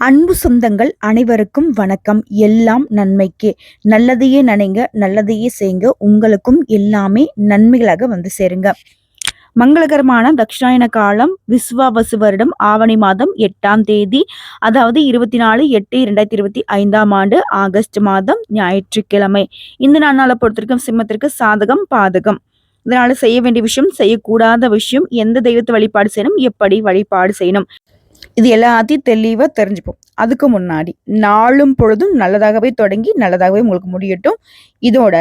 அன்பு சொந்தங்கள் அனைவருக்கும் வணக்கம். எல்லாம் நன்மைக்கே. நல்லதையே நினைங்க நல்லதையே செய்யுங்க. உங்களுக்கும் எல்லாமே நன்மைகளாக வந்து சேருங்க. மங்களகரமான தட்சிணாயன காலம் விஸ்வாவசு வருடம் ஆவணி மாதம் எட்டாம் தேதி அதாவது இருபத்தி நாலு எட்டு இரண்டாயிரத்தி இருபத்தி ஐந்தாம் ஆண்டு ஆகஸ்ட் மாதம் ஞாயிற்றுக்கிழமை. இந்த நாளால் பொறுத்திருக்கும் சிம்மத்திற்கு சாதகம் பாதகம். இதனால செய்ய வேண்டிய விஷயம் செய்யக்கூடாத விஷயம் எந்த தெய்வத்தை வழிபாடு செய்யணும் எப்படி வழிபாடு செய்யணும். இது எல்லாத்தையும் தெளிவாக தெரிஞ்சுப்போம். அதுக்கு முன்னாடி நாளும் பொழுதும் நல்லதாகவே தொடங்கி நல்லதாகவே உங்களுக்கு முடியட்டும். இதோட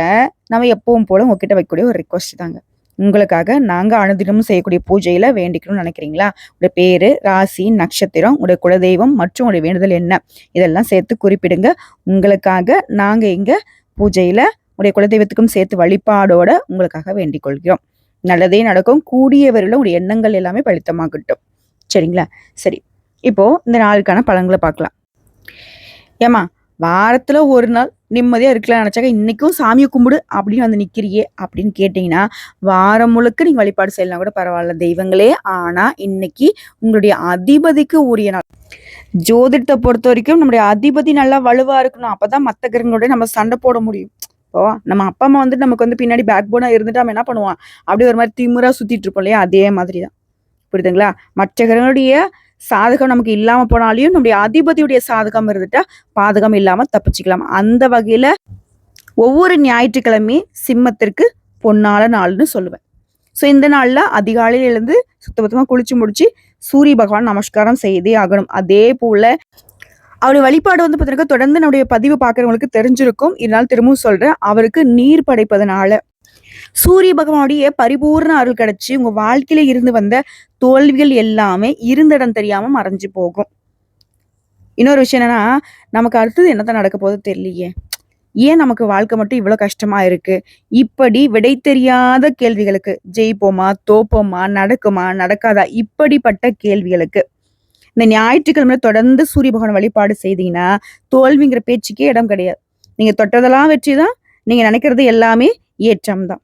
நம்ம எப்பவும் போல உங்ககிட்ட வைக்கக்கூடிய ஒரு ரிக்வஸ்ட் தாங்க. உங்களுக்காக நாங்கள் அனுதினமும் செய்யக்கூடிய பூஜையில் வேண்டிக்கணும்னு நினைக்கிறீங்களா? உடைய பேர் ராசி நட்சத்திரம் உடைய குலதெய்வம் மற்றும் உடைய வேண்டுதல் என்ன? இதெல்லாம் சேர்த்து குறிப்பிடுங்க. உங்களுக்காக நாங்கள் இங்கே பூஜையில் உடைய குலதெய்வத்துக்கும் சேர்த்து வழிபாடோட உங்களுக்காக வேண்டிக் கொள்கிறோம் நல்லதே நடக்கும். கூடியவரில் உடைய எண்ணங்கள் எல்லாமே பலித்தமாகட்டும். சரிங்களா? சரி. இப்போ இந்த நாளுக்கான பலன்களை பார்க்கலாம். ஏமா வாரத்தில் ஒரு நாள் நிம்மதியாக இருக்கலாம் நினச்சாக்க இன்றைக்கும் சாமியை கும்பிடு அப்படின்னு வந்து நிற்கிறியே அப்படின்னு கேட்டீங்கன்னா வாரம் முழுக்க நீங்கள் வழிபாடு செய்யலாம் கூட பரவாயில்ல. தெய்வங்களே ஆனால் இன்னைக்கு உங்களுடைய அதிபதிக்கு உரிய நாள். ஜோதிடத்தை பொறுத்த வரைக்கும் நம்முடைய அதிபதி நல்லா வலுவாக இருக்கணும். அப்பதான் மற்ற கிரகங்களோட நம்ம சண்டை போட முடியும். இப்போ நம்ம அப்பா அம்மா வந்துட்டு நமக்கு வந்து பின்னாடி பேக் போனாக இருந்துட்டு நம்ம என்ன பண்ணுவான்? அப்படி ஒரு மாதிரி திமுறாக சுற்றிட்டு இருப்போம் இல்லையா? அதே மாதிரி தான் புரியுதுங்களா? மற்ற கிரகங்களுடைய சாதகம் நமக்கு இல்லாமல் போனாலையும் நம்முடைய அதிபதியுடைய சாதகம் இருந்துட்டா பாதகம் இல்லாமல் தப்பிச்சுக்கலாம். அந்த வகையில் ஒவ்வொரு ஞாயிற்றுக்கிழமையும் சிம்மத்திற்கு பொன்னால நாள்னு சொல்லுவேன். ஸோ இந்த நாளில் அதிகாலையில் இருந்து சுத்தபத்தமாக குளிச்சு முடிச்சு சூரிய பகவான் நமஸ்காரம் செய்தே ஆகணும். அதே போல் அவருடைய வழிபாடு வந்து பார்த்தீங்கன்னா தொடர்ந்து நம்முடைய பதிவு பார்க்குறவங்களுக்கு தெரிஞ்சிருக்கும். இதனால் திரும்பவும் சொல்கிறேன் அவருக்கு நீர் படைப்பதனால சூரிய பகவானுடைய பரிபூர்ண அருள் கிடைச்சி உங்க வாழ்க்கையில இருந்து வந்த தோல்விகள் எல்லாமே இருந்த இடம் தெரியாம மறைஞ்சு போகும். இன்னொரு விஷயம் என்னன்னா நமக்கு அடுத்தது என்னதான் நடக்க போகுது தெரியலையே. ஏன் நமக்கு வாழ்க்கை மட்டும் இவ்வளவு கஷ்டமா இருக்கு? இப்படி விடை தெரியாத கேள்விகளுக்கு ஜெயிப்போமா தோப்போமா நடக்குமா நடக்காதா? இப்படிப்பட்ட கேள்விகளுக்கு. இந்த ஞாயிற்றுக்கிழமை தொடர்ந்து சூரிய பகவான் வழிபாடு செய்தீங்கன்னா தோல்விங்கிற பேச்சுக்கே இடம் கிடையாது. நீங்க தொட்டதெல்லாம் வெற்றி தான் நீங்க நினைக்கிறது எல்லாமே ஏற்றம் தான்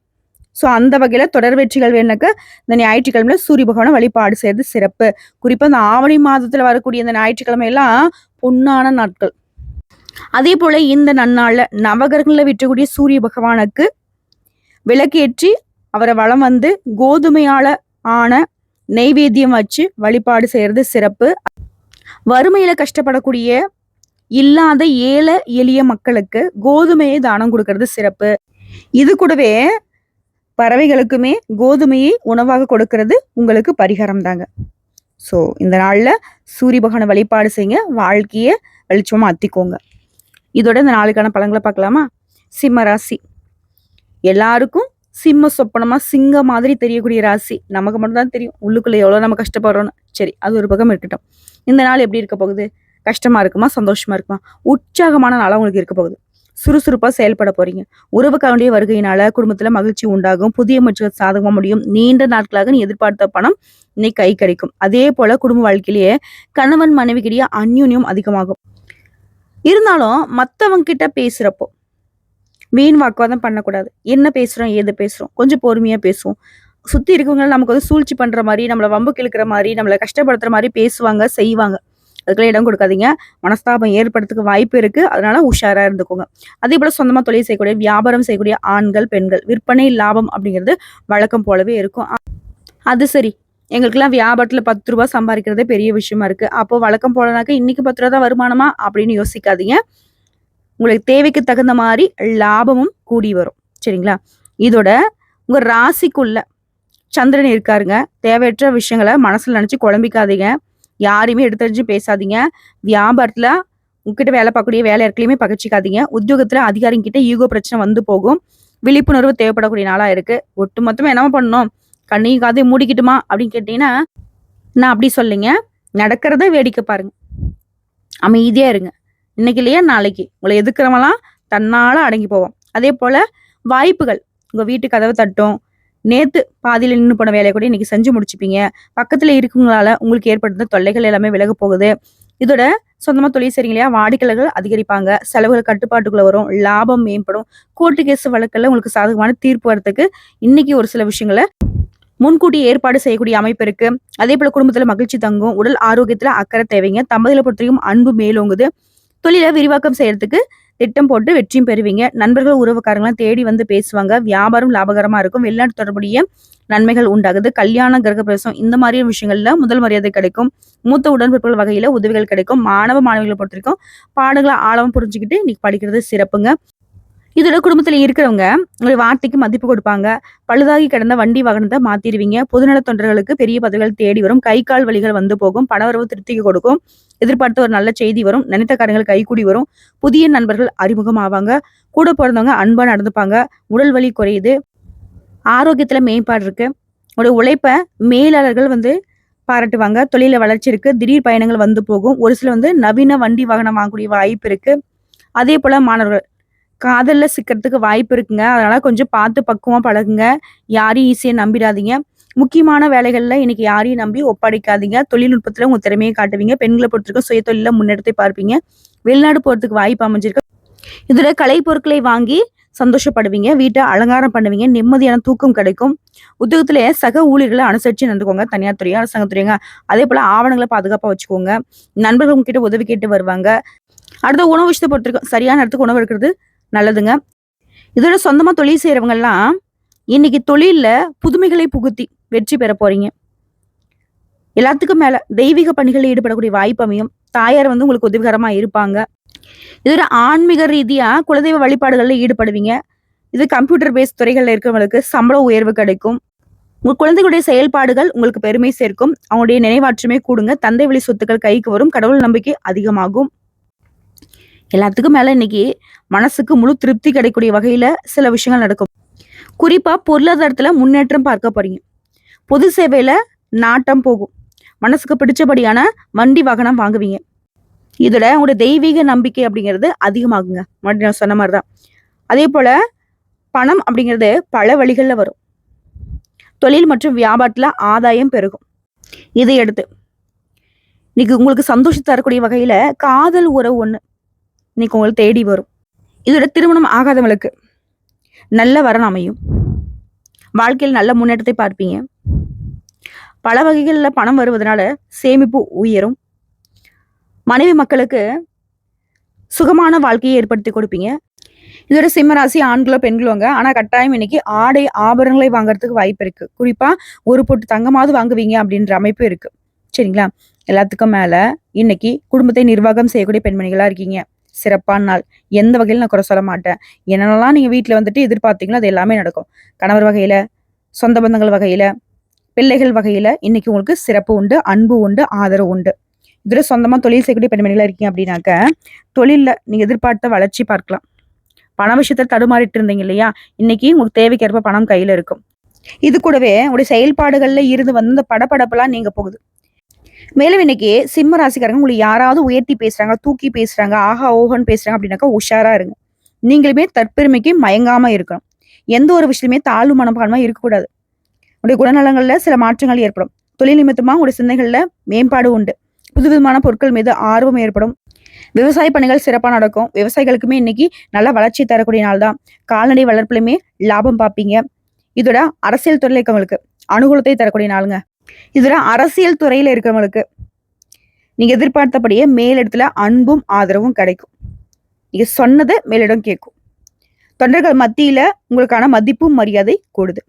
ஸோ அந்த வகையில் தொடர் வெற்றிகள் வேணாக்க இந்த ஞாயிற்றுக்கிழமையில சூரிய பகவானை வழிபாடு செய்யறது சிறப்பு. குறிப்பாக இந்த ஆவணி மாதத்துல வரக்கூடிய இந்த ஞாயிற்றுக்கிழமை எல்லாம் பொன்னான நாட்கள். அதே போல இந்த நன்னாளில் நவகிரகங்களை விற்றக்கூடிய சூரிய பகவானுக்கு விளக்கேற்றி அவரை வளம் வந்து கோதுமையால ஆன நெய்வேத்தியம் வச்சு வழிபாடு செய்யறது சிறப்பு. வறுமையில கஷ்டப்படக்கூடிய இல்லாத ஏழை எளிய மக்களுக்கு கோதுமையை தானம் கொடுக்கறது சிறப்பு. இது கூடவே பறவைகளுக்குமே கோதுமையை உணவாக கொடுக்கறது உங்களுக்கு பரிகாரம் தாங்க. ஸோ இந்த நாளில் சூரிய பகவானை வழிபாடு செய்யுங்க. வாழ்க்கையை வெளிச்சமாக அத்திக்கோங்க இதோட இந்த நாளுக்கான பழங்களை பார்க்கலாமா? சிம்ம ராசி. எல்லாருக்கும் சிம்ம சொப்பனமாக சிங்க மாதிரி தெரியக்கூடிய ராசி. நமக்கு மட்டும்தான் தெரியும். உள்ளுக்குள்ளே எவ்வளோ நம்ம கஷ்டப்படுறோன்னு சரி அது ஒரு பக்கம் இருக்கட்டும் இந்த நாள் எப்படி இருக்க போகுது? கஷ்டமாக இருக்குமா? சந்தோஷமாக இருக்குமா? உற்சாகமான நாளாக உங்களுக்கு இருக்க போகுது. சுறுசுறுப்பாக செயல்பட போறீங்க. உறவுக்காரனுடைய வருகையினால குடும்பத்துல மகிழ்ச்சி உண்டாகும். புதிய முயற்சிகள் சாதகமா முடியும். நீண்ட நாட்களாக நீ எதிர்பார்த்த பணம் இன்னைக்கு கை கிடைக்கும். அதே போல குடும்ப வாழ்க்கையிலேயே கணவன் மனைவிக்கிடையே அந்யூன்யம் அதிகமாகும். இருந்தாலும் மற்றவங்க கிட்ட பேசுறப்போ வீண் வாக்குவாதம் பண்ணக்கூடாது. என்ன பேசுறோம் ஏது பேசுறோம் கொஞ்சம் பொறுமையா பேசுவோம். சுத்தி இருக்கவங்க நமக்கு வந்து சூழ்ச்சி பண்ற மாதிரி நம்மளை வம்பு கிழக்கிற மாதிரி நம்மளை கஷ்டப்படுத்துற மாதிரி பேசுவாங்க செய்வாங்க. அதுக்கெல்லாம் இடம் கொடுக்காதீங்க. மனஸ்தாபம் ஏற்படுறதுக்கு வாய்ப்பு இருக்கு. அதனால உஷாரா இருந்துக்கோங்க. அதே போல சொந்தமா தொழில் செய்யக்கூடிய வியாபாரம் செய்யக்கூடிய ஆண்கள் பெண்கள் விற்பனை லாபம் அப்படிங்கிறது வழக்கம் போலவே இருக்கும். அது சரி. எங்களுக்கெல்லாம் வியாபாரத்தில் பத்து ரூபாய் சம்பாதிக்கிறதே பெரிய விஷயமா இருக்குது அப்போது வழக்கம் போலனாக்கா இன்றைக்கி பத்து ரூபா தான் வருமானமா அப்படின்னு யோசிக்காதீங்க. உங்களுக்கு தேவைக்கு தகுந்த மாதிரி லாபமும் கூடி வரும். சரிங்களா? இதோட உங்கள் ராசிக்குள்ள சந்திரன் இருக்காருங்க. தேவையற்ற விஷயங்களை மனசில் நினச்சி குழம்பிக்காதீங்க. யாரையுமே எடுத்தறிஞ்சு பேசாதீங்க. வியாபாரத்தில் உங்ககிட்ட வேலை பார்க்கக்கூடிய வேலை இருக்கலையுமே பகச்சிக்காதீங்க உத்தியோகத்தில் அதிகாரிங்க கிட்ட ஈகோ பிரச்சனை வந்து போகும். விழிப்புணர்வு தேவைப்படக்கூடிய நாளாக இருக்குது ஒட்டு மொத்தமாக என்ன பண்ணணும்? கண்ணையும் காதையும் மூடிக்கிட்டுமா? அப்படின்னு கேட்டிங்கன்னா நான் அப்படி சொல்லிங்க. நடக்கிறத வேடிக்கை பாருங்க. அமைதியாக இருங்க. இன்னைக்கு இல்லையா? நாளைக்கு. உங்களை எதுக்குறவங்களாம் தன்னால் அடங்கி போவோம். அதே போல் வாய்ப்புகள். உங்கள் வீட்டு கதவை தட்டும். நேத்து பாதியில் நின்று போன வேலையை கூட இன்னைக்கு செஞ்சு முடிச்சுப்பீங்க. பக்கத்துல இருக்குங்களால உங்களுக்கு ஏற்படுத்த தொல்லைகள் எல்லாமே விலக போகுது. இதோட சொந்தமா தொழில் செய்றீங்க இல்லையா? வாடிக்கையாளர்கள் அதிகரிப்பாங்க. செலவுகள் கட்டுப்பாட்டுக்குள்ள வரும். லாபம் மேம்படும். கோர்ட்டு கேஸ் வழக்கில் உங்களுக்கு சாதகமான தீர்ப்பு வரத்துக்கு இன்னைக்கு ஒரு சில விஷயங்களை முன்கூட்டி ஏற்பாடு செய்யக்கூடிய அமைப்பு இருக்கு. அதே போல குடும்பத்துல மகிழ்ச்சி தங்கும். உடல் ஆரோக்கியத்துல அக்கறை தேவைங்க. தம்பதியில பொறுத்தவரைக்கும் அன்பு மேலோங்குது. தொழிலை விரிவாக்கம் செய்யறதுக்கு திட்டம் போட்டு வெற்றியும் பெறுவீங்க. நண்பர்கள் உறவுக்காரங்களாம் தேடி வந்து பேசுவாங்க. வியாபாரம் லாபகரமாக இருக்கும். வெளிநாட்டு தொடர்புடைய நன்மைகள் உண்டாகுது. கல்யாண கிரகப்பிரவேசம் இந்த மாதிரியான விஷயங்கள்ல முதல் மரியாதை கிடைக்கும். மூத்த உடன்பிறப்புகள் வகையில உதவிகள் கிடைக்கும். மாணவ மாணவிகளை பொறுத்த வரைக்கும் பாடங்களை ஆழம் புரிஞ்சுக்கிட்டு இன்னைக்கு படிக்கிறது சிறப்புங்க. இதோட குடும்பத்தில் இருக்கிறவங்க உங்களுடைய வார்த்தைக்கு மதிப்பு கொடுப்பாங்க. பழுதாகி கிடந்த வண்டி வாகனத்தை மாத்திடுவீங்க. பொதுநல தொண்டர்களுக்கு பெரிய பதவிகள் தேடி வரும். கை கால் வழிகள் வந்து போகும். பணவரவு திருப்திக்கு கொடுக்கும். எதிர்பார்த்த ஒரு நல்ல செய்தி வரும். நினைத்த காரியங்கள் கைகூடி வரும். புதிய நண்பர்கள் அறிமுகம் ஆவாங்க கூட பிறந்தவங்க அன்பா நடந்துப்பாங்க. உடல் வலி குறையுது. ஆரோக்கியத்துல மேம்பாடு இருக்கு. உங்களுடைய உழைப்பை மேலாளர்கள் வந்து பாராட்டுவாங்க. தொழில வளர்ச்சி இருக்கு. திடீர் பயணங்கள் வந்து போகும். ஒரு சில வந்து நவீன வண்டி வாகனம் வாங்கக்கூடிய வாய்ப்பு இருக்கு. அதே போல மாணவர்கள் காதலில் சிக்கிறதுக்கு வாய்ப்பு இருக்குங்க. அதனால் கொஞ்சம் பார்த்து பக்குவமாக பழகுங்க. யாரையும் ஈஸியாக நம்பிடாதீங்க. முக்கியமான வேலைகளில் இன்னைக்கு யாரையும் நம்பி ஒப்படைக்காதீங்க. தொழில்நுட்பத்தில் உங்கள் திறமையை காட்டுவீங்க. பெண்களை பொறுத்திருக்கும் சுய தொழிலில் முன்னெடுத்து பார்ப்பீங்க. வெளிநாடு போகிறதுக்கு வாய்ப்பு அமைஞ்சிருக்கு. இதில் கலை பொருட்களை வாங்கி சந்தோஷப்படுவீங்க. வீட்டை அலங்காரம் பண்ணுவீங்க. நிம்மதியான தூக்கம் கிடைக்கும். உத்தியோகத்துல சக ஊழியர்களை அனுசரித்து நடந்துக்கோங்க. தனியார் துறையா அரசாங்கத்துறையாங்க அதே போல் ஆவணங்களை பாதுகாப்பாக வச்சுக்கோங்க. நண்பர்கள் உங்ககிட்ட உதவி கேட்டு வருவாங்க. அடுத்த உணவு விஷயத்தை பொறுத்திருக்கும் சரியான இடத்துக்கு உணவு எடுக்கிறது நல்லதுங்க. இதோட சொந்தமாக தொழில் செய்கிறவங்கெல்லாம் இன்னைக்கு தொழிலில் புதுமைகளை புகுத்தி வெற்றி பெற போறீங்க. எல்லாத்துக்கும் மேலே தெய்வீக பணிகளில் ஈடுபடக்கூடிய வாய்ப்பு அமையும். தாயார் வந்து உங்களுக்கு உதவிகரமாக இருப்பாங்க. இதோட ஆன்மீக ரீதியாக குலதெய்வ வழிபாடுகளில் ஈடுபடுவீங்க. இது கம்ப்யூட்டர் பேஸ் துறைகளில் இருக்கிறவங்களுக்கு சம்பள உயர்வு கிடைக்கும். உங்கள் குழந்தைகளுடைய செயல்பாடுகள் உங்களுக்கு பெருமை சேர்க்கும். அவங்களுடைய நினைவாற்றுமே கூடுங்க. தந்தை வழி சொத்துக்கள் கைக்கு வரும். கடவுள் நம்பிக்கை அதிகமாகும். எல்லாத்துக்கும் மேலே இன்னைக்கு மனசுக்கு முழு திருப்தி கிடைக்கக்கூடிய வகையில் சில விஷயங்கள் நடக்கும். குறிப்பாக பொருளாதாரத்தில் முன்னேற்றம் பார்க்க போகிறீங்க பொது சேவையில் நாட்டம் போகும். மனசுக்கு பிடிச்சபடியான வண்டி வாகனம் வாங்குவீங்க. இதில் உங்களுடைய தெய்வீக நம்பிக்கை அப்படிங்கிறது அதிகமாகுங்க. முன்னாடி நான் சொன்ன மாதிரி தான் அதே போல் பணம் அப்படிங்கிறது பல வழிகளில் வரும். தொழில் மற்றும் வியாபாரத்தில் ஆதாயம் பெருகும். இதையடுத்து இன்னைக்கு உங்களுக்கு சந்தோஷம் தரக்கூடிய வகையில் காதல் உறவு ஒன்று இன்னைக்கு உங்களை தேடி வரும். இதோட திருமணம் ஆகாதவங்களுக்கு நல்ல வரன் அமையும். வாழ்க்கையில் நல்ல முன்னேற்றத்தை பார்ப்பீங்க. பல வகைகளில் பணம் வருவதனால சேமிப்பு உயரும். மனைவி மக்களுக்கு சுகமான வாழ்க்கையை ஏற்படுத்தி கொடுப்பீங்க. இதோட சிம்மராசி ஆண்களோ பெண்களோங்க ஆனால் கட்டாயம் இன்னைக்கு ஆடை ஆபரணங்களை வாங்குறதுக்கு வாய்ப்பு இருக்கு. குறிப்பாக ஒரு பொட்டு தங்கமாவது வாங்குவீங்க அப்படின்ற அமைப்பு இருக்கு. சரிங்களா? எல்லாத்துக்கும் மேலே இன்னைக்கு குடும்பத்தை நிர்வாகம் செய்யக்கூடிய பெண்மணிகளாக இருக்கீங்க. சிறப்பான நாள். எந்த வகையில நான் குறை சொல்ல மாட்டேன். என்னென்னலாம் நீங்க வீட்டுல வந்துட்டு எதிர்பார்த்தீங்களோ அது எல்லாமே நடக்கும். கணவர் வகையில சொந்த பந்தங்கள் வகையில பிள்ளைகள் வகையில இன்னைக்கு உங்களுக்கு சிறப்பு உண்டு அன்பு உண்டு ஆதரவு உண்டு. இதுல சொந்தமா தொழில் செய்யக்கூடிய பெண்மணிகளாக இருக்கீங்க அப்படின்னாக்க தொழில்ல நீங்க எதிர்பார்த்த வளர்ச்சி பார்க்கலாம். பண விஷயத்தை தடுமாறிட்டு இருந்தீங்க இல்லையா? இன்னைக்கு உங்களுக்கு தேவைக்கேற்ப பணம் கையில இருக்கும். இது கூடவே உங்களுடைய செயல்பாடுகள்ல இருந்து வந்து இந்த படப்படப்பெல்லாம் நீங்க போகுது. மேலும் இன்னைக்கு சிம்ம ராசிக்காரங்க உங்களுக்கு யாராவது உயர்த்தி பேசுறாங்க தூக்கி பேசுறாங்க ஆஹா ஓஹன் பேசுறாங்க அப்படின்னாக்கா உஷாரா இருங்க. நீங்களுமே தற்பெருமைக்கு மயங்காம இருக்கணும். எந்த ஒரு விஷயமே தாழ்வு மனப்பான்மா இருக்கக்கூடாது. உங்களுடைய குணநலங்கள்ல சில மாற்றங்கள் ஏற்படும். தொழில் நிமித்தமா உங்களுடைய சிந்தனைகள்ல மேம்பாடு உண்டு. புதுவிதமான பொருட்கள் மீது ஆர்வம் ஏற்படும். விவசாய பணிகள் சிறப்பாக நடக்கும். விவசாயிகளுக்குமே இன்னைக்கு நல்ல வளர்ச்சி தரக்கூடிய நாள் தான். கால்நடை வளர்ப்புலையுமே லாபம் பார்ப்பீங்க. இதோட அரசியல் துறையில் இருக்கவங்களுக்கு அனுகூலத்தை தரக்கூடிய நாளுங்க. இதுல அரசியல் துறையில இருக்கிறவங்களுக்கு நீங்க எதிர்பார்த்தபடியே மேலிடத்துல அன்பும் ஆதரவும் கிடைக்கும். நீங்க சொன்னதை மேலிடம் கேட்கும். தொண்டர்கள் மத்தியில உங்களுக்கான மதிப்பும் மரியாதை கூடுது.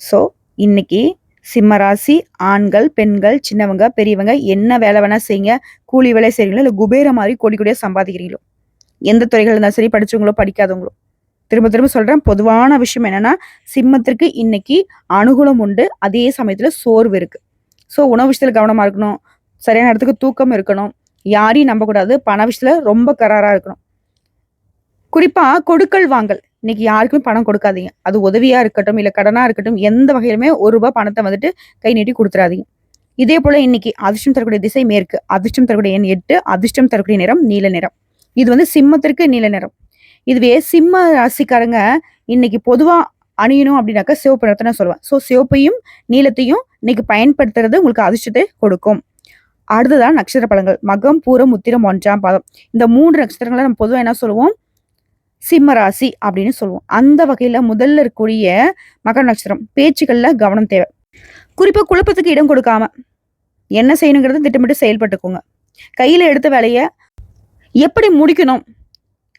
ஸோ இன்னைக்கு சிம்மராசி ஆண்கள் பெண்கள் சின்னவங்க பெரியவங்க என்ன வேலை வேணா செய்யுங்க. கூலி வேலை செய்றீங்களோ இல்லை குபேர மாதிரி கோடி கோடியா சம்பாதிக்கிறீங்களோ. எந்த துறைகள் இருந்தாலும் சரி படிச்சவங்களோ படிக்காதவங்களோ. திரும்ப திரும்ப சொல்றேன். பொதுவான விஷயம் என்னன்னா சிம்மத்திற்கு இன்னைக்கு அனுகூலம் உண்டு. அதே சமயத்துல சோர்வு இருக்கு. ஸோ உணவு விஷயத்துல கவனமா இருக்கணும். சரியான இடத்துக்கு தூக்கம் இருக்கணும். யாரையும் நம்பக்கூடாது. பண விஷயத்துல ரொம்ப கராரா இருக்கணும். குறிப்பா கொடுக்கல் வாங்கல். இன்னைக்கு யாருக்குமே பணம் கொடுக்காதீங்க. அது உதவியா இருக்கட்டும் இல்ல கடனா இருக்கட்டும் எந்த வகையிலுமே ஒரு ரூபாய் பணத்தை வந்துட்டு கை நீட்டி கொடுத்துறாதீங்க. இதே போல இன்னைக்கு அதிர்ஷ்டம் தரக்கூடிய திசை மேற்கு. அதிர்ஷ்டம் தரக்கூடிய எண் எட்டு அதிர்ஷ்டம் தரக்கூடிய நிறம் நீல நிறம். இது வந்து சிம்மத்திற்கு நீல நிறம். இதுவே சிம்ம ராசிக்காரங்க இன்னைக்கு பொதுவாக அணியணும் அப்படின்னாக்கா சிவப்பு நிறத்தை நான் சொல்லுவேன். ஸோ சிவப்பையும் நீளத்தையும் இன்னைக்கு பயன்படுத்துறது உங்களுக்கு அதிர்ஷ்டத்தை கொடுக்கும். அடுத்ததான் நட்சத்திர பழங்கள் மகம் பூரம் உத்திரம் ஒன்றாம் பாதம். இந்த மூன்று நட்சத்திரங்களை நம்ம பொதுவாக என்ன சொல்லுவோம்? சிம்ம ராசி அப்படின்னு சொல்லுவோம். அந்த வகையில் முதல்ல இருக்கக்கூடிய மகர நட்சத்திரம். பேச்சுகளில் கவனம் தேவை. குறிப்பாக குழப்பத்துக்கு இடம் கொடுக்காம என்ன செய்யணுங்கிறது திட்டமிட்டு செயல்பட்டுக்கோங்க. கையில் எடுத்த வேலையை எப்படி முடிக்கணும்?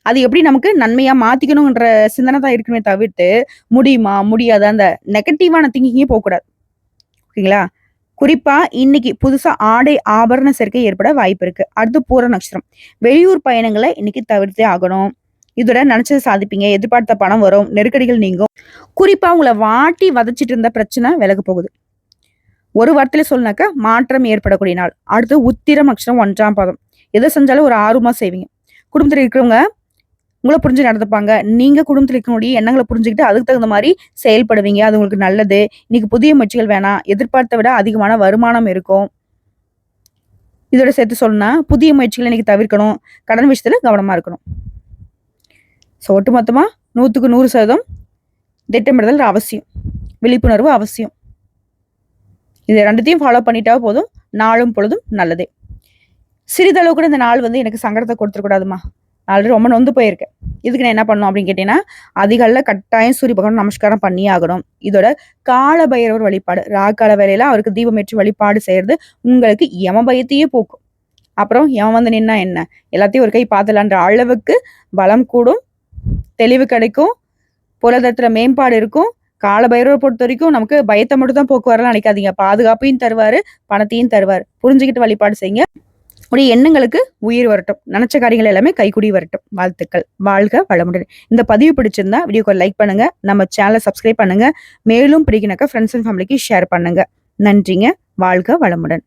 அது எப்படி நமக்கு நன்மையா மாத்திக்கணும்ன்ற சிந்தனை தான் இருக்கணுமே தவிர்த்து முடியுமா முடியாத அந்த நெகட்டிவான திங்கிங்கே போகக்கூடாது. ஓகேங்களா? குறிப்பா இன்னைக்கு புதுசா ஆடை ஆபரண சேர்க்கை ஏற்பட வாய்ப்பு இருக்கு. அடுத்து பூர நட்சத்திரம். வெளியூர் பயணங்களை இன்னைக்கு தவிர்த்தே ஆகணும். இதோட நினைச்சதை சாதிப்பீங்க எதிர்பார்த்த பணம் வரும் நெருக்கடிகள் நீங்கும். குறிப்பா உங்களை வாட்டி வதச்சிட்டு இருந்த பிரச்சனை விலக போகுது. ஒரு வார்த்தையில சொல்லினாக்க மாற்றம் ஏற்படக்கூடிய நாள். அடுத்து உத்திரம் அக்ஷரம் ஒன்றாம் பாதம். எதை செஞ்சாலும் ஒரு ஆர்வமா செய்வீங்க. குடும்பத்தில் இருக்கிறவங்க உங்களை புரிஞ்சு நடந்துப்பாங்க. நீங்க குடும்பத்தில் இருக்கக்கூடிய எண்ணங்களை புரிஞ்சுக்கிட்டு அதுக்கு தகுந்த மாதிரி செயல்படுவீங்க. அது உங்களுக்கு நல்லது. இன்னைக்கு புதிய முயற்சிகள் வேணாம். எதிர்பார்த்த விட அதிகமான வருமானம் இருக்கும். இதோட சேர்த்து சொல்லணும்னா புதிய முயற்சிகளை இன்னைக்கு தவிர்க்கணும். கடன் விஷயத்துல கவனமா இருக்கணும். ஸோ ஒட்டுமொத்தமா நூற்றுக்கு நூறு சதவீதம் திட்டமிடுதல் அவசியம். விழிப்புணர்வு அவசியம். இது ரெண்டுத்தையும் ஃபாலோ பண்ணிட்டா போதும். நாளும் பொழுதும் நல்லதே. சிறிதளவு கூட இந்த நாள் வந்து எனக்கு சங்கடத்தை கொடுத்துடக்கூடாதுமா ஆல்ரெடி ரொம்ப நொந்து போயிருக்கேன் இதுக்கு நான் என்ன பண்ணணும் அப்படின்னு கேட்டீங்கன்னா அதிகாலில் கட்டாயம் சூரிய பகவான் நமஸ்காரம் பண்ணியே ஆகணும். இதோட கால பைரவர் வழிபாடு ராக்கால வேலையில அவருக்கு தீபமேற்றி வழிபாடு செய்யறது உங்களுக்கு யம பயத்தையே போக்கும். அப்புறம் எவன் வந்து நின்னா என்ன? எல்லாத்தையும் ஒரு கை பார்த்துலான்ற அளவுக்கு பலம் கூடும் தெளிவு கிடைக்கும் பொருளாதாரத்துல மேம்பாடு இருக்கும். காலபைரவர் பொறுத்த வரைக்கும் நமக்கு பயத்தை மட்டும் தான் போக்குவரலாம் நினைக்காதீங்க. பாதுகாப்பையும் தருவாரு பணத்தையும் தருவார். புரிஞ்சுக்கிட்டு வழிபாடு செய்யுங்க. உடைய எண்ணங்களுக்கு உயிர் வரட்டும். நினைச்ச காரியங்கள் எல்லாமே கைக்குடி வரட்டும். வாழ்த்துக்கள். வாழ்க வளமுடன். இந்த பதிவு பிடிச்சிருந்தா வீடியோக்கு லைக் பண்ணுங்க. நம்ம சேனலை சப்ஸ்கிரைப் பண்ணுங்க. மேலும் பிடிக்கினாக்கா ஃப்ரெண்ட்ஸ் அண்ட் ஃபேமிலிக்கு ஷேர் பண்ணுங்க. நன்றிங்க. வாழ்க வளமுடன்.